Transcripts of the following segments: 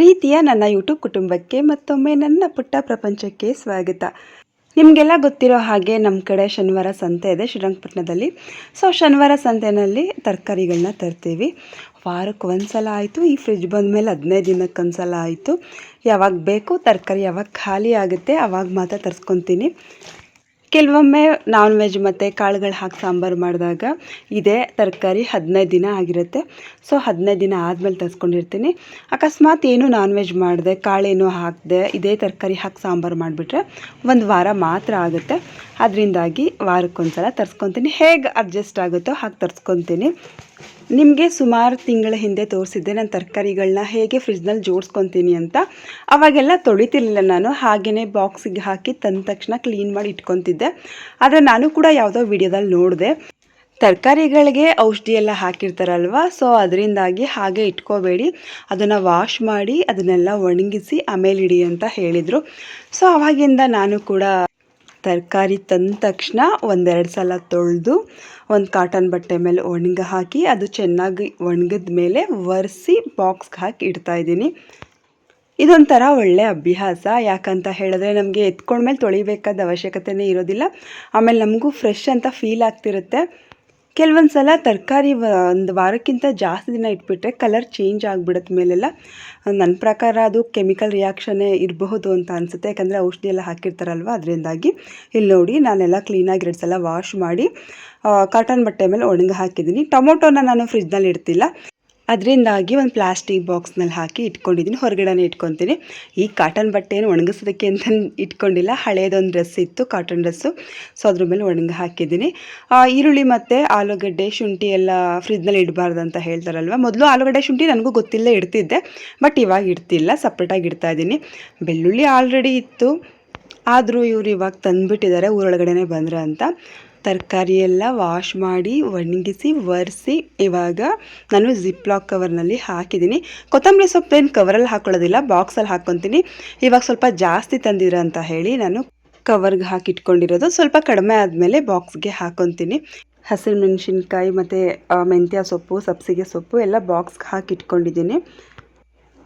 ಪ್ರೀತಿಯ ನನ್ನ ಯೂಟ್ಯೂಬ್ ಕುಟುಂಬಕ್ಕೆ ಮತ್ತೊಮ್ಮೆ ನನ್ನ ಪುಟ್ಟ ಪ್ರಪಂಚಕ್ಕೆ ಸ್ವಾಗತ. ನಿಮಗೆಲ್ಲ ಗೊತ್ತಿರೋ ಹಾಗೆ ನಮ್ಮ ಕಡೆ ಶನಿವಾರ ಸಂತೆ ಇದೆ ಶ್ರೀರಂಗಪಟ್ಟಣದಲ್ಲಿ. ಸೊ ಶನಿವಾರ ಸಂತೆಯಲ್ಲಿ ತರಕಾರಿಗಳನ್ನ ತರ್ತೀವಿ. ವಾರಕ್ಕೆ ಒಂದು ಸಲ ಆಯಿತು, ಈ ಫ್ರಿಜ್ ಬಂದಮೇಲೆ ಹದಿನೈದು ದಿನಕ್ಕೆ ಒಂದು ಸಲ ಆಯಿತು. ಯಾವಾಗ ಬೇಕು ತರಕಾರಿ ಯಾವಾಗ ಖಾಲಿ ಆಗುತ್ತೆ ಆವಾಗ ಮಾತ್ರ ತರಿಸ್ಕೊತೀನಿ. ಕೆಲವೊಮ್ಮೆ ನಾನ್ ವೆಜ್ ಮತ್ತು ಕಾಳುಗಳು ಹಾಕಿ ಸಾಂಬಾರು ಮಾಡಿದಾಗ ಇದೇ ತರಕಾರಿ ಹದಿನೈದು ದಿನ ಆಗಿರುತ್ತೆ. ಸೊ ಹದಿನೈದು ದಿನ ಆದಮೇಲೆ ತರಿಸ್ಕೊಂಡಿರ್ತೀನಿ. ಅಕಸ್ಮಾತ್ ಏನು ನಾನ್ ವೆಜ್ ಮಾಡಿದೆ, ಕಾಳೇನು ಹಾಕಿದೆ, ಇದೇ ತರಕಾರಿ ಹಾಕಿ ಸಾಂಬಾರು ಮಾಡಿಬಿಟ್ರೆ ಒಂದು ವಾರ ಮಾತ್ರ ಆಗುತ್ತೆ. ಅದರಿಂದಾಗಿ ವಾರಕ್ಕೊಂದ್ಸಲ ತರಿಸ್ಕೊತೀನಿ. ಹೇಗೆ ಅಡ್ಜಸ್ಟ್ ಆಗುತ್ತೋ ಹಾಗೆ ತರಿಸ್ಕೊತೀನಿ. ನಿಮಗೆ ಸುಮಾರು ತಿಂಗಳ ಹಿಂದೆ ತೋರಿಸಿದ್ದೆ ನಾನು ತರಕಾರಿಗಳನ್ನ ಹೇಗೆ ಫ್ರಿಜ್ನಲ್ಲಿ ಜೋಡಿಸ್ಕೊತೀನಿ ಅಂತ. ಅವಾಗೆಲ್ಲ ತೊಳಿತಿರ್ಲಿಲ್ಲ ನಾನು ಹಾಗೆಯೇ ಬಾಕ್ಸಿಗೆ ಹಾಕಿ ತಂದ ತಕ್ಷಣ ಕ್ಲೀನ್ ಮಾಡಿ ಇಟ್ಕೊತಿದ್ದೆ. ಆದರೆ ನಾನು ಕೂಡ ಯಾವುದೋ ವಿಡಿಯೋದಲ್ಲಿ ನೋಡಿದೆ. ತರಕಾರಿಗಳಿಗೆ ಔಷಧಿ ಎಲ್ಲ ಹಾಕಿರ್ತಾರಲ್ವ, ಸೊ ಅದರಿಂದಾಗಿ ಹಾಗೆ ಇಟ್ಕೋಬೇಡಿ. ಅದನ್ನು ವಾಶ್ ಮಾಡಿ ಅದನ್ನೆಲ್ಲ ಒಣಗಿಸಿ ಆಮೇಲೆ ಇಡಿ ಅಂತ ಹೇಳಿದರು. ಸೊ ಅವಾಗಿಂದ ನಾನು ಕೂಡ ತರಕಾರಿ ತಂದ ತಕ್ಷಣ ಒಂದೆರಡು ಸಲ ತೊಳೆದು ಒಂದು ಕಾಟನ್ ಬಟ್ಟೆ ಮೇಲೆ ಒಣಗ ಹಾಕಿ ಅದು ಚೆನ್ನಾಗಿ ಒಣಗಿದ ಮೇಲೆ ಒರೆಸಿ ಬಾಕ್ಸ್ಗೆ ಹಾಕಿ ಇಡ್ತಾ ಇದ್ದೀನಿ. ಇದೊಂಥರ ಒಳ್ಳೆಯ ಅಭ್ಯಾಸ. ಯಾಕಂತ ಹೇಳಿದ್ರೆ ನಮಗೆ ಎತ್ಕೊಂಡ್ಮೇಲೆ ತೊಳಿಬೇಕಾದ ಅವಶ್ಯಕತೆನೇ ಇರೋದಿಲ್ಲ. ಆಮೇಲೆ ನಮಗೂ ಫ್ರೆಶ್ ಅಂತ ಫೀಲ್ ಆಗ್ತಿರುತ್ತೆ. ಕೆಲವೊಂದು ಸಲ ತರಕಾರಿ ಒಂದು ವಾರಕ್ಕಿಂತ ಜಾಸ್ತಿ ದಿನ ಇಟ್ಬಿಟ್ರೆ ಕಲರ್ ಚೇಂಜ್ ಆಗಿಬಿಡುತ್ತೆ ಮೇಲೆಲ್ಲ. ನನ್ನ ಪ್ರಕಾರ ಅದು ಕೆಮಿಕಲ್ ರಿಯಾಕ್ಷನ್ನೇ ಇರಬಹುದು ಅಂತ ಅನಿಸುತ್ತೆ. ಯಾಕಂದರೆ ಔಷಧಿ ಎಲ್ಲ ಹಾಕಿರ್ತಾರಲ್ವ, ಅದರಿಂದಾಗಿ. ಇಲ್ಲಿ ನೋಡಿ, ನಾನೆಲ್ಲ ಕ್ಲೀನಾಗಿ ಎರಡು ಸಲ ವಾಶ್ ಮಾಡಿ ಕಾಟನ್ ಬಟ್ಟೆ ಮೇಲೆ ಒಣಗಿ ಹಾಕಿದ್ದೀನಿ ಟೊಮೊಟೊನ ನಾನು ಫ್ರಿಜ್ನಲ್ಲಿ ಇಡ್ತಿಲ್ಲ. ಅದರಿಂದಾಗಿ ಒಂದು ಪ್ಲಾಸ್ಟಿಕ್ ಬಾಕ್ಸ್ನಲ್ಲಿ ಹಾಕಿ ಇಟ್ಕೊಂಡಿದ್ದೀನಿ ಹೊರಗಡೆನೇ ಇಟ್ಕೊತೀನಿ. ಈ ಕಾಟನ್ ಬಟ್ಟೆಯನ್ನು ಒಣಗಿಸೋದಕ್ಕೆ ಅಂತ ಇಟ್ಕೊಂಡಿಲ್ಲ. ಹಳೇದೊಂದು ಡ್ರೆಸ್ ಇತ್ತು ಕಾಟನ್ ಡ್ರೆಸ್ಸು ಸೊ ಅದ್ರ ಮೇಲೆ ಒಣಗಿ ಹಾಕಿದ್ದೀನಿ. ಈರುಳ್ಳಿ ಮತ್ತು ಆಲೂಗಡ್ಡೆ, ಶುಂಠಿ ಎಲ್ಲ ಫ್ರಿಜ್ನಲ್ಲಿ ಇಡಬಾರ್ದು ಅಂತ ಹೇಳ್ತಾರಲ್ವ? ಮೊದಲು ಆಲೂಗಡ್ಡೆ, ಶುಂಠಿ ನನಗೂ ಗೊತ್ತಿಲ್ಲ ಇಡ್ತಿದ್ದೆ. ಬಟ್ ಇವಾಗ ಇಡ್ತಿಲ್ಲ. ಸಪ್ರೇಟಾಗಿ ಇಡ್ತಾ ಇದ್ದೀನಿ. ಬೆಳ್ಳುಳ್ಳಿ ಆಲ್ರೆಡಿ ಇತ್ತು. ಆದರೂ ಇವರು ಇವಾಗ ತಂದುಬಿಟ್ಟಿದ್ದಾರೆ. ಊರೊಳಗಡೆನೇ ಬಂದ್ರೆ ಅಂತ. ತರಕಾರಿ ಎಲ್ಲ ವಾಶ್ ಮಾಡಿ, ಒಣಗಿಸಿ, ಒರೆಸಿ ಇವಾಗ ನಾನು ಜಿಪ್ ಲಾಕ್ ಕವರ್ನಲ್ಲಿ ಹಾಕಿದ್ದೀನಿ. ಕೊತ್ತಂಬರಿ ಸೊಪ್ಪೇನು ಕವರಲ್ಲಿ ಹಾಕೊಳ್ಳೋದಿಲ್ಲ ಬಾಕ್ಸಲ್ಲಿ ಹಾಕ್ಕೊತೀನಿ. ಇವಾಗ ಸ್ವಲ್ಪ ಜಾಸ್ತಿ ತಂದಿರ ಅಂತ ಹೇಳಿ ನಾನು ಕವರ್ಗೆ ಹಾಕಿಟ್ಕೊಂಡಿರೋದು. ಸ್ವಲ್ಪ ಕಡಿಮೆ ಆದಮೇಲೆ ಬಾಕ್ಸ್ಗೆ ಹಾಕೊತೀನಿ. ಹಸಿರು ಮೆಣಸಿನ್ಕಾಯಿ ಮತ್ತು ಮೆಂತ್ಯ ಸೊಪ್ಪು, ಸಬ್ಸಿಗೆ ಸೊಪ್ಪು ಎಲ್ಲ ಬಾಕ್ಸ್ಗೆ ಹಾಕಿಟ್ಕೊಂಡಿದ್ದೀನಿ.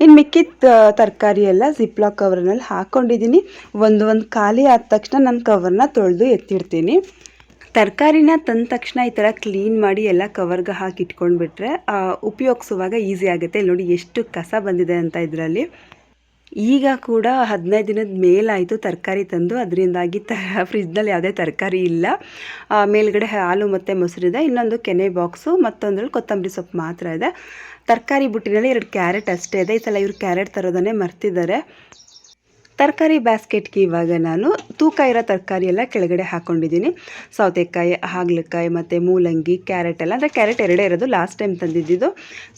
ಇನ್ನು ಮಿಕ್ಕಿದ ತರಕಾರಿ ಎಲ್ಲ ಜಿಪ್ಲಾಕ್ ಕವರ್ನಲ್ಲಿ ಹಾಕ್ಕೊಂಡಿದ್ದೀನಿ ಒಂದು ಒಂದು ಖಾಲಿ ಆದ ತಕ್ಷಣ ನಾನು ಕವರ್ನ ತೊಳೆದು ಎತ್ತಿಡ್ತೀನಿ. ತರಕಾರಿನ ತಂದ ತಕ್ಷಣ ಈ ಥರ ಕ್ಲೀನ್ ಮಾಡಿ ಎಲ್ಲ ಕವರ್ಗೆ ಹಾಕಿ ಇಟ್ಕೊಂಡ್ಬಿಟ್ರೆ ಉಪಯೋಗಿಸುವಾಗ ಈಸಿ ಆಗುತ್ತೆ. ನೋಡಿ ಎಷ್ಟು ಕಸ ಬಂದಿದೆ ಅಂತ ಇದರಲ್ಲಿ. ಈಗ ಕೂಡ ಹದಿನೈದು ದಿನದ ಮೇಲಾಯಿತು ತರಕಾರಿ ತಂದು. ಅದರಿಂದಾಗಿ ತ, ಫ್ರಿಜ್ನಲ್ಲಿ ಯಾವುದೇ ತರಕಾರಿ ಇಲ್ಲ. ಮೇಲ್ಗಡೆ ಹಾಲು ಮತ್ತು ಮೊಸರಿದೆ ಇನ್ನೊಂದು ಕೆನೆ ಬಾಕ್ಸು, ಮತ್ತೊಂದ್ರಲ್ಲಿ ಕೊತ್ತಂಬರಿ ಸೊಪ್ಪು ಮಾತ್ರ ಇದೆ. ತರಕಾರಿ ಬುಟ್ಟಿನಲ್ಲಿ ಎರಡು ಕ್ಯಾರೆಟ್ ಅಷ್ಟೇ ಇದೆ. ಈ ಸಲ ಇವರು ಕ್ಯಾರೆಟ್ ತರೋದನ್ನೇ ಮರ್ತಿದ್ದಾರೆ. ತರಕಾರಿ ಬ್ಯಾಸ್ಕೆಟ್ಗೆ ಇವಾಗ ನಾನು ತೂಕ ಇರೋ ತರಕಾರಿ ಎಲ್ಲ ಕೆಳಗಡೆ ಹಾಕ್ಕೊಂಡಿದ್ದೀನಿ ಸೌತೆಕಾಯಿ, ಹಾಗಲಕಾಯಿ ಮತ್ತು ಮೂಲಂಗಿ, ಕ್ಯಾರೆಟ್ ಎಲ್ಲ. ಅಂದರೆ ಕ್ಯಾರೆಟ್ ಎರಡೇ ಇರೋದು ಲಾಸ್ಟ್ ಟೈಮ್ ತಂದಿದ್ದಿದ್ದು.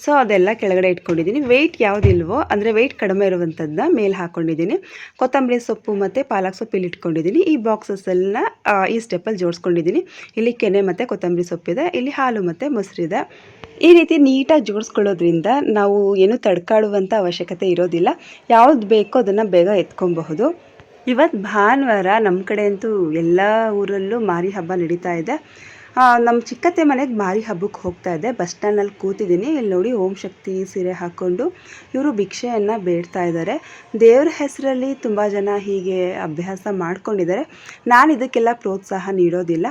ಸೊ ಅದೆಲ್ಲ ಕೆಳಗಡೆ ಇಟ್ಕೊಂಡಿದ್ದೀನಿ. ವೆಯ್ಟ್ ಯಾವುದಿಲ್ವೋ, ಅಂದರೆ ವೆಯ್ಟ್ ಕಡಿಮೆ ಇರುವಂಥದ್ದನ್ನ ಮೇಲೆ ಹಾಕ್ಕೊಂಡಿದ್ದೀನಿ ಕೊತ್ತಂಬರಿ ಸೊಪ್ಪು ಮತ್ತು ಪಾಲಕ್ ಸೊಪ್ಪು ಇಲ್ಲಿ ಇಟ್ಕೊಂಡಿದ್ದೀನಿ. ಈ ಬಾಕ್ಸಸ್ಸೆಲ್ಲ ಈ ಸ್ಟೆಪ್ಪಲ್ಲಿ ಜೋಡಿಸ್ಕೊಂಡಿದ್ದೀನಿ. ಇಲ್ಲಿ ಕೆನೆ ಮತ್ತು ಕೊತ್ತಂಬರಿ ಸೊಪ್ಪಿದೆ, ಇಲ್ಲಿ ಹಾಲು ಮತ್ತು ಮೊಸರಿದೆ. ಈ ರೀತಿ ನೀಟಾಗಿ ಜೋಡಿಸ್ಕೊಳ್ಳೋದ್ರಿಂದ ನಾವು ಏನು ತಡ್ಕಾಡುವಂಥ ಅವಶ್ಯಕತೆ ಇರೋದಿಲ್ಲ. ಯಾವ್ದು ಬೇಕೋ ಅದನ್ನು ಬೇಗ ಎತ್ಕೊಬಹುದು. ಇವತ್ತು ಭಾನುವಾರ ನಮ್ಮ ಕಡೆ ಅಂತೂ ಎಲ್ಲ ಊರಲ್ಲೂ ಮಾರಿ ಹಬ್ಬ ನಡೀತಾ ಇದೆ. ನಮ್ಮ ಚಿಕ್ಕತ್ತೆ ಮನೆಗೆ ಮಾರಿ ಹಬ್ಬಕ್ಕೆ ಹೋಗ್ತಾ ಇದೆ. ಬಸ್ ಸ್ಟ್ಯಾಂಡಲ್ಲಿ ಕೂತಿದ್ದೀನಿ. ಇಲ್ಲಿ ನೋಡಿ ಓಂ ಶಕ್ತಿ ಸೀರೆ ಹಾಕ್ಕೊಂಡು ಇವರು ಭಿಕ್ಷೆಯನ್ನು ಬೇಡ್ತಾ ಇದ್ದಾರೆ. ದೇವ್ರ ಹೆಸರಲ್ಲಿ ತುಂಬ ಜನ ಹೀಗೆ ಅಭ್ಯಾಸ ಮಾಡ್ಕೊಂಡಿದ್ದಾರೆ. ನಾನು ಇದಕ್ಕೆಲ್ಲ ಪ್ರೋತ್ಸಾಹ ನೀಡೋದಿಲ್ಲ.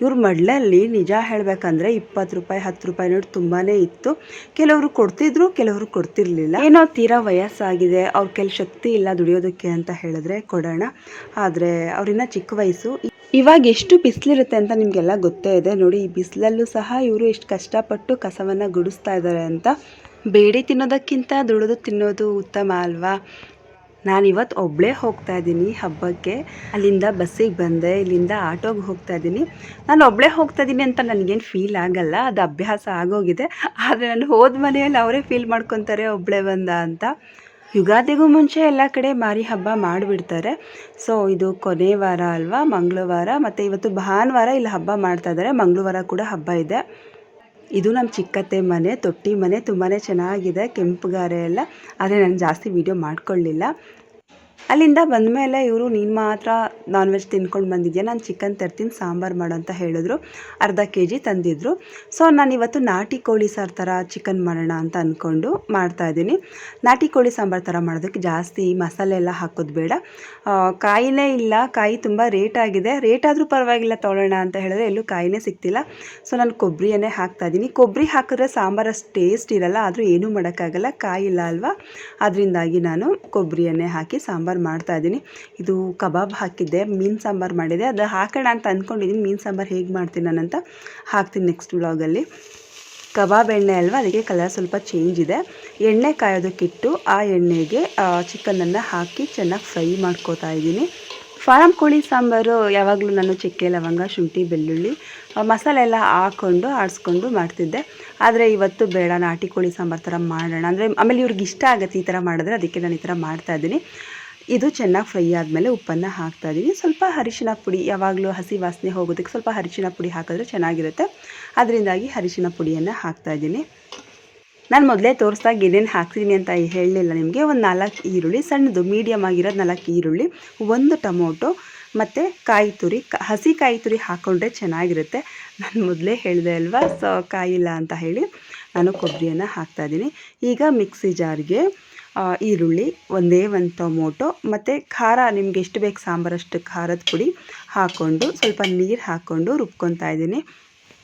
ಇವ್ರ ಮಡ್ಲಲ್ಲಿ ನಿಜ ಹೇಳಬೇಕಂದ್ರೆ ಇಪ್ಪತ್ತು ರೂಪಾಯಿ, ಹತ್ತು ರೂಪಾಯಿ ನೋಡಿ ತುಂಬಾ ಇತ್ತು. ಕೆಲವರು ಕೊಡ್ತಿದ್ರು, ಕೆಲವರು ಕೊಡ್ತಿರ್ಲಿಲ್ಲ. ಏನೋ ತೀರಾ ವಯಸ್ಸಾಗಿದೆ, ಅವ್ರ ಕೆಲ ಶಕ್ತಿ ಇಲ್ಲ ದುಡಿಯೋದಕ್ಕೆ ಅಂತ ಹೇಳಿದ್ರೆ ಕೊಡೋಣ. ಆದರೆ ಅವ್ರಿನ್ನ ಚಿಕ್ಕ ವಯಸ್ಸು. ಇವಾಗ ಎಷ್ಟು ಬಿಸಿಲಿರುತ್ತೆ ಅಂತ ನಿಮಗೆಲ್ಲ ಗೊತ್ತೇ ಇದೆ. ನೋಡಿ, ಈ ಬಿಸಿಲಲ್ಲೂ ಸಹ ಇವರು ಎಷ್ಟು ಕಷ್ಟಪಟ್ಟು ಕಸವನ್ನು ಗುಡಿಸ್ತಾ ಇದ್ದಾರೆ ಅಂತ. ಬೇಡಿ ತಿನ್ನೋದಕ್ಕಿಂತ ದುಡಿದು ತಿನ್ನೋದು ಉತ್ತಮ ಅಲ್ವಾ? ನಾನು ಇವತ್ತು ಒಬ್ಬಳೇ ಹೋಗ್ತಾ ಇದ್ದೀನಿ ಹಬ್ಬಕ್ಕೆ. ಅಲ್ಲಿಂದ ಬಸ್ಸಿಗೆ ಬಂದೆ, ಇಲ್ಲಿಂದ ಆಟೋಗೆ ಹೋಗ್ತಾ ಇದ್ದೀನಿ. ನಾನು ಒಬ್ಬಳೇ ಹೋಗ್ತಾ ಇದ್ದೀನಿ ಅಂತ ನನಗೇನು ಫೀಲ್ ಆಗಲ್ಲ, ಅದು ಅಭ್ಯಾಸ ಆಗೋಗಿದೆ. ಆದರೆ ನಾನು ಹೋದ ಮನೆಯಲ್ಲಿ ಅವರೇ ಫೀಲ್ ಮಾಡ್ಕೊತಾರೆ ಒಬ್ಬಳೇ ಬಂದ ಅಂತ. ಯುಗಾದಿಗೂ ಮುಂಚೆ ಎಲ್ಲ ಕಡೆ ಮಾರಿ ಹಬ್ಬ ಮಾಡಿಬಿಡ್ತಾರೆ. ಸೊ ಇದು ಕೊನೆ ವಾರ ಅಲ್ವಾ, ಮಂಗಳವಾರ, ಮತ್ತು ಇವತ್ತು ಭಾನುವಾರ ಇಲ್ಲಿ ಹಬ್ಬ ಮಾಡ್ತಾ ಇದ್ದಾರೆ. ಮಂಗಳವಾರ ಕೂಡ ಹಬ್ಬ ಇದೆ. ಇದು ನಮ್ಮ ಚಿಕ್ಕತ್ತೆ ಮನೆ, ತೊಟ್ಟಿ ಮನೆ ತುಂಬಾ ಚೆನ್ನಾಗಿದೆ ಕೆಂಪುಗಾರೆ ಎಲ್ಲ. ಆದರೆ ನಾನು ಜಾಸ್ತಿ ವೀಡಿಯೋ ಮಾಡ್ಕೊಳ್ಳಿಲ್ಲ ಅಲ್ಲಿಂದ ಬಂದ ಮೇಲೆ ಇವರು, ನೀನು ಮಾತ್ರ ನಾನ್ ವೆಜ್ ತಿನ್ಕೊಂಡು ಬಂದಿದ್ಯಾ? ನಾನು ಚಿಕನ್ ತರ್ತೀನಿ, ಸಾಂಬಾರು ಮಾಡು ಅಂತ ಹೇಳಿದ್ರು. ಅರ್ಧ ಕೆ ಜಿ ತಂದಿದ್ರು. ಸೊ ನಾನು ಇವತ್ತು ನಾಟಿ ಕೋಳಿ ಸಾರು ಥರ ಚಿಕನ್ ಮಾಡೋಣ ಅಂತ ಅಂದ್ಕೊಂಡು ಮಾಡ್ತಾಯಿದ್ದೀನಿ ನಾಟಿ ಕೋಳಿ ಸಾಂಬಾರು ಥರ ಮಾಡೋದಕ್ಕೆ ಜಾಸ್ತಿ ಮಸಾಲೆ ಎಲ್ಲ ಹಾಕೋದು ಬೇಡ. ಕಾಯಿನೇ ಇಲ್ಲ. ಕಾಯಿ ತುಂಬ ರೇಟ್ ಆಗಿದೆ. ರೇಟ್ ಆದರೂ ಪರವಾಗಿಲ್ಲ ತೊಗೊಳ್ಳೋಣ ಅಂತ ಹೇಳಿದ್ರೆ ಎಲ್ಲೂ ಕಾಯಿನೇ ಸಿಗ್ತಿಲ್ಲ. ಸೊ ನಾನು ಕೊಬ್ಬರಿಯನ್ನೇ ಹಾಕ್ತಾಯಿದ್ದೀನಿ ಕೊಬ್ಬರಿ ಹಾಕಿದ್ರೆ ಸಾಂಬಾರು ಅಷ್ಟು ಟೇಸ್ಟ್ ಇರಲ್ಲ, ಆದರೂ ಏನೂ ಮಾಡೋಕ್ಕಾಗಲ್ಲ. ಕಾಯಿ ಇಲ್ಲ ಅಲ್ವಾ? ಅದರಿಂದಾಗಿ ನಾನು ಕೊಬ್ಬರಿಯನ್ನೇ ಹಾಕಿ ಸಾಂಬಾರು ಮಾಡ್ತಾಯಿದ್ದೀನಿ ಇದು ಕಬಾಬ್ ಹಾಕಿದ್ದೆ, ಮೀನು ಸಾಂಬಾರು ಮಾಡಿದೆ. ಅದು ಹಾಕೋಣ ಅಂತ ಅಂದ್ಕೊಂಡಿದ್ದೀನಿ ಮೀನು ಸಾಂಬಾರು ಹೇಗೆ ಮಾಡ್ತೀನಿ ನಾನಂತ ಹಾಕ್ತೀನಿ ನೆಕ್ಸ್ಟ್ ವ್ಲಾಗಲ್ಲಿ ಕಬಾಬ್ ಎಣ್ಣೆ ಅಲ್ವಾ? ಅದಕ್ಕೆ ಕಲರ್ ಸ್ವಲ್ಪ ಚೇಂಜ್ ಇದೆ. ಎಣ್ಣೆ ಕಾಯೋದಕ್ಕಿಟ್ಟು ಆ ಎಣ್ಣೆಗೆ ಚಿಕನನ್ನು ಹಾಕಿ ಚೆನ್ನಾಗಿ ಫ್ರೈ ಮಾಡ್ಕೋತಾ ಇದ್ದೀನಿ. ಫಾರಂ ಕೋಳಿ ಸಾಂಬಾರು ಯಾವಾಗಲೂ ನಾನು ಚಕ್ಕೆ, ಲವಂಗ, ಶುಂಠಿ, ಬೆಳ್ಳುಳ್ಳಿ ಮಸಾಲೆ ಎಲ್ಲ ಹಾಕ್ಕೊಂಡು ಆಡಿಸ್ಕೊಂಡು ಮಾಡ್ತಿದ್ದೆ. ಆದರೆ ಇವತ್ತು ಬೇಡ, ನಾಟಿ ಕೋಳಿ ಸಾಂಬಾರು ಥರ ಮಾಡೋಣ. ಅಂದರೆ ಆಮೇಲೆ ಇವ್ರಿಗೆ ಇಷ್ಟ ಆಗುತ್ತೆ ಈ ಥರ ಮಾಡಿದ್ರೆ, ಅದಕ್ಕೆ ನಾನು ಈ ಥರ ಮಾಡ್ತಾಯಿದ್ದೀನಿ ಇದು ಚೆನ್ನಾಗಿ ಫ್ರೈ ಆದಮೇಲೆ ಉಪ್ಪನ್ನು ಹಾಕ್ತಾ ಇದ್ದೀನಿ ಸ್ವಲ್ಪ ಅರಿಶಿನ ಪುಡಿ, ಯಾವಾಗಲೂ ಹಸಿ ವಾಸನೆ ಹೋಗೋದಕ್ಕೆ ಸ್ವಲ್ಪ ಅರಿಶಿನ ಪುಡಿ ಹಾಕಿದ್ರೆ ಚೆನ್ನಾಗಿರುತ್ತೆ. ಅದರಿಂದಾಗಿ ಅರಿಶಿನ ಪುಡಿಯನ್ನು ಹಾಕ್ತಾ ಇದ್ದೀನಿ ನಾನು ಮೊದಲೇ ತೋರಿಸ್ದಾಗ ಏನೇನು ಹಾಕ್ತೀನಿ ಅಂತ ಹೇಳಲಿಲ್ಲ ನಿಮಗೆ. ಒಂದು ನಾಲ್ಕು ಈರುಳ್ಳಿ, ಸಣ್ಣದು ಮೀಡಿಯಮ್ ಆಗಿರೋದು ನಾಲ್ಕು ಈರುಳ್ಳಿ, ಒಂದು ಟೊಮೊಟೊ ಮತ್ತು ಕಾಯಿ ತುರಿ. ಹಸಿ ಕಾಯಿ ತುರಿ ಹಾಕ್ಕೊಂಡ್ರೆ ಚೆನ್ನಾಗಿರುತ್ತೆ. ನಾನು ಮೊದಲೇ ಹೇಳಿದೆ ಅಲ್ವಾ? ಸೊ, ಕಾಯಿಲ್ಲ ಅಂತ ಹೇಳಿ ನಾನು ಕೊಬ್ಬರಿಯನ್ನು ಹಾಕ್ತಾಯಿದ್ದೀನಿ ಈಗ ಮಿಕ್ಸಿ ಜಾರ್ಗೆ ಈರುಳ್ಳಿ, ಒಂದೇ ಒಂದು ಟೊಮೊಟೊ, ಮತ್ತು ಖಾರ, ನಿಮ್ಗೆ ಎಷ್ಟು ಬೇಕು ಸಾಂಬಾರಷ್ಟು ಖಾರದ ಪುಡಿ ಹಾಕ್ಕೊಂಡು ಸ್ವಲ್ಪ ನೀರು ಹಾಕ್ಕೊಂಡು ರುಬ್ಕೊತಾ ಇದ್ದೀನಿ.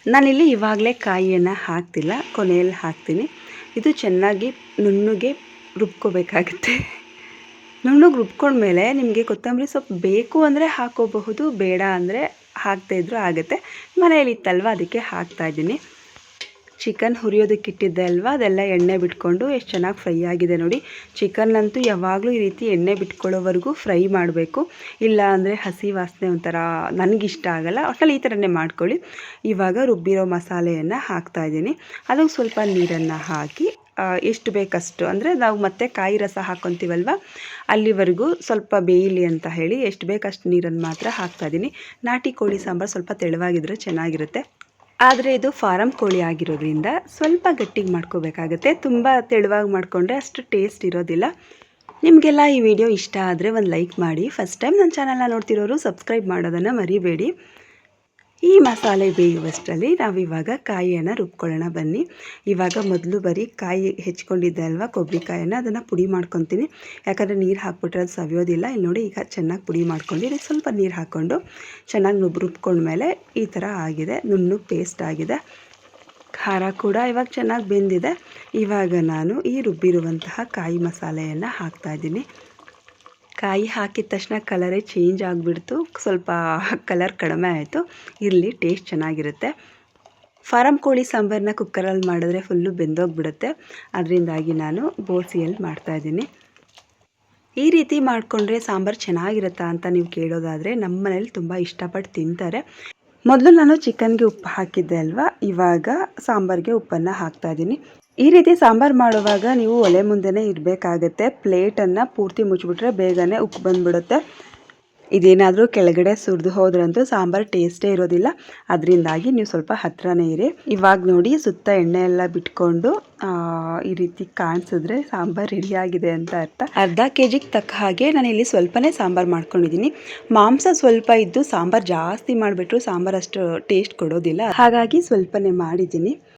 ನಾನಿಲ್ಲಿ ಇವಾಗಲೇ ಕಾಯಿಯನ್ನು ಹಾಕ್ತಿಲ್ಲ, ಕೊನೆಯಲ್ಲಿ ಹಾಕ್ತೀನಿ. ಇದು ಚೆನ್ನಾಗಿ ನುಣ್ಣಗೆ ರುಬ್ಕೋಬೇಕಾಗುತ್ತೆ. ನುಣ್ಣಗೆ ರುಬ್ಕೊಂಡ್ಮೇಲೆ ನಿಮಗೆ ಕೊತ್ತಂಬರಿ ಸೊಪ್ಪು ಬೇಕು ಅಂದರೆ ಹಾಕೋಬಹುದು, ಬೇಡ ಅಂದರೆ ಹಾಕದೇ ಇದ್ರೂ ಆಗುತ್ತೆ. ಮನೆಯಲ್ಲಿ ಇತ್ತಲ್ವ, ಅದಕ್ಕೆ ಹಾಕ್ತಾ ಇದ್ದೀನಿ. ಚಿಕನ್ ಹುರಿಯೋದಕ್ಕಿಟ್ಟಿದ್ದೆ ಅಲ್ವಾ? ಅದೆಲ್ಲ ಎಣ್ಣೆ ಬಿಟ್ಕೊಂಡು ಎಷ್ಟು ಚೆನ್ನಾಗಿ ಫ್ರೈ ಆಗಿದೆ ನೋಡಿ. ಚಿಕನ್ ಅಂತೂ ಯಾವಾಗಲೂ ಈ ರೀತಿ ಎಣ್ಣೆ ಬಿಟ್ಕೊಳ್ಳೋವರೆಗೂ ಫ್ರೈ ಮಾಡಬೇಕು. ಇಲ್ಲ ಅಂದರೆ ಹಸಿ ವಾಸನೆ ಒಂಥರ ನನಗಿಷ್ಟ ಆಗಲ್ಲ. ಒಟ್ಟಲ್ಲಿ ಈ ಥರನೇ ಮಾಡ್ಕೊಳ್ಳಿ. ಇವಾಗ ರುಬ್ಬಿರೋ ಮಸಾಲೆಯನ್ನು ಹಾಕ್ತಾ ಇದ್ದೀನಿ. ಅದಕ್ಕೆ ಸ್ವಲ್ಪ ನೀರನ್ನು ಹಾಕಿ ಎಷ್ಟು ಬೇಕಷ್ಟು ಅಂದರೆ ನಾವು ಮತ್ತೆ ಕಾಯಿ ರಸ ಹಾಕ್ಕೊತೀವಲ್ವ ಅಲ್ಲಿವರೆಗೂ ಸ್ವಲ್ಪ ಬೇಯಲಿ ಅಂತ ಹೇಳಿ ಎಷ್ಟು ಬೇಕಷ್ಟು ನೀರನ್ನು ಮಾತ್ರ ಹಾಕ್ತಾ ಇದ್ದೀನಿ. ನಾಟಿ ಕೋಳಿ ಸಾಂಬಾರು ಸ್ವಲ್ಪ ತೆಳುವಾಗಿದ್ದರೆ ಚೆನ್ನಾಗಿರುತ್ತೆ. ಆದರೆ ಇದು ಫಾರಂ ಕೋಳಿ ಆಗಿರೋದ್ರಿಂದ ಸ್ವಲ್ಪ ಗಟ್ಟಿಗೆ ಮಾಡ್ಕೋಬೇಕಾಗತ್ತೆ. ತುಂಬ ತೆಳುವಾಗಿ ಮಾಡಿಕೊಂಡ್ರೆ ಅಷ್ಟು ಟೇಸ್ಟ್ ಇರೋದಿಲ್ಲ. ನಿಮಗೆಲ್ಲ ಈ ವಿಡಿಯೋ ಇಷ್ಟ ಆದರೆ ಒಂದು ಲೈಕ್ ಮಾಡಿ. ಫಸ್ಟ್ ಟೈಮ್ ನನ್ನ ಚಾನಲ್ನ ನೋಡ್ತಿರೋರು ಸಬ್ಸ್ಕ್ರೈಬ್ ಮಾಡೋದನ್ನು ಮರಿಬೇಡಿ. ಈ ಮಸಾಲೆ ಬೇಯುವಷ್ಟರಲ್ಲಿ ನಾವಿವಾಗ ಕಾಯಿಯನ್ನು ರುಬ್ಕೊಳ್ಳೋಣ, ಬನ್ನಿ. ಇವಾಗ ಮೊದಲು ಬರೀ ಕಾಯಿ ಹೆಚ್ಕೊಂಡಿದ್ದೆ ಅಲ್ವಾ ಕೊಬ್ಬರಿ ಕಾಯನ್ನು ಅದನ್ನು ಪುಡಿ ಮಾಡ್ಕೊತೀನಿ. ಯಾಕಂದರೆ ನೀರು ಹಾಕ್ಬಿಟ್ರೆ ಅದು ಸವಿಯೋದಿಲ್ಲ. ಇಲ್ಲಿ ನೋಡಿ, ಈಗ ಚೆನ್ನಾಗಿ ಪುಡಿ ಮಾಡ್ಕೊಂಡು ಇದಕ್ಕೆ ಸ್ವಲ್ಪ ನೀರು ಹಾಕ್ಕೊಂಡು ಚೆನ್ನಾಗಿ ನುಬ್, ರುಬ್ಕೊಂಡ್ಮೇಲೆ ಈ ಥರ ಆಗಿದೆ. ನುಣ್ಣು ಪೇಸ್ಟ್ ಆಗಿದೆ. ಖಾರ ಕೂಡ ಇವಾಗ ಚೆನ್ನಾಗಿ ಬೆಂದಿದೆ. ಇವಾಗ ನಾನು ಈ ರುಬ್ಬಿರುವಂತಹ ಕಾಯಿ ಮಸಾಲೆಯನ್ನು ಹಾಕ್ತಾಯಿದ್ದೀನಿ ಕಾಯಿ ಹಾಕಿದ ತಕ್ಷಣ ಕಲರೇ ಚೇಂಜ್ ಆಗಿಬಿಡ್ತು. ಸ್ವಲ್ಪ ಕಲರ್ ಕಡಿಮೆ ಆಯಿತು. ಇರಲಿ ಟೇಸ್ಟ್ ಚೆನ್ನಾಗಿರುತ್ತೆ. ಫಾರಂ ಕೋಳಿ ಸಾಂಬಾರನ್ನ ಕುಕ್ಕರಲ್ಲಿ ಮಾಡಿದ್ರೆ ಫುಲ್ಲು ಬೆಂದೋಗಿಬಿಡುತ್ತೆ. ಅದರಿಂದಾಗಿ ನಾನು ಬೋಸಿಯಲ್ಲಿ ಮಾಡ್ತಾಯಿದ್ದೀನಿ ಈ ರೀತಿ ಮಾಡಿಕೊಂಡ್ರೆ ಸಾಂಬಾರು ಚೆನ್ನಾಗಿರುತ್ತಾ ಅಂತ ನೀವು ಕೇಳೋದಾದರೆ ನಮ್ಮ ಮನೇಲಿ ತುಂಬ ಇಷ್ಟಪಟ್ಟು ತಿಂತಾರೆ. ಮೊದಲು ನಾನು ಚಿಕನ್ಗೆ ಉಪ್ಪು ಹಾಕಿದ್ದೆ ಅಲ್ವಾ? ಇವಾಗ ಸಾಂಬಾರಿಗೆ ಉಪ್ಪನ್ನು ಹಾಕ್ತಾ ಇದ್ದೀನಿ. ಈ ರೀತಿ ಸಾಂಬಾರು ಮಾಡುವಾಗ ನೀವು ಒಲೆ ಮುಂದೆನೇ ಇರಬೇಕಾಗತ್ತೆ. ಪ್ಲೇಟನ್ನು ಪೂರ್ತಿ ಮುಚ್ಚಿಬಿಟ್ರೆ ಬೇಗನೆ ಉಕ್ಕು ಬಂದುಬಿಡುತ್ತೆ. ಇದೇನಾದರೂ ಕೆಳಗಡೆ ಸುರಿದು ಹೋದ್ರಂತೂ ಸಾಂಬಾರು ಟೇಸ್ಟೇ ಇರೋದಿಲ್ಲ. ಅದರಿಂದಾಗಿ ನೀವು ಸ್ವಲ್ಪ ಹತ್ತಿರನೇ ಇರಿ. ಇವಾಗ ನೋಡಿ ಸುತ್ತ ಎಣ್ಣೆ ಎಲ್ಲ ಬಿಟ್ಕೊಂಡು ಈ ರೀತಿ ಕಾಣಿಸಿದ್ರೆ ಸಾಂಬಾರು ರೆಡಿಯಾಗಿದೆ ಅಂತ ಅರ್ಥ. ಅರ್ಧ ಕೆ ಜಿಗೆ ತಕ್ಕ ಹಾಗೆ ನಾನು ಇಲ್ಲಿ ಸ್ವಲ್ಪನೇ ಸಾಂಬಾರು ಮಾಡ್ಕೊಂಡಿದ್ದೀನಿ ಮಾಂಸ ಸ್ವಲ್ಪ ಇದ್ದು ಸಾಂಬಾರು ಜಾಸ್ತಿ ಮಾಡಿಬಿಟ್ರು ಸಾಂಬಾರು ಅಷ್ಟು ಟೇಸ್ಟ್ ಕೊಡೋದಿಲ್ಲ. ಹಾಗಾಗಿ ಸ್ವಲ್ಪನೇ ಮಾಡಿದ್ದೀನಿ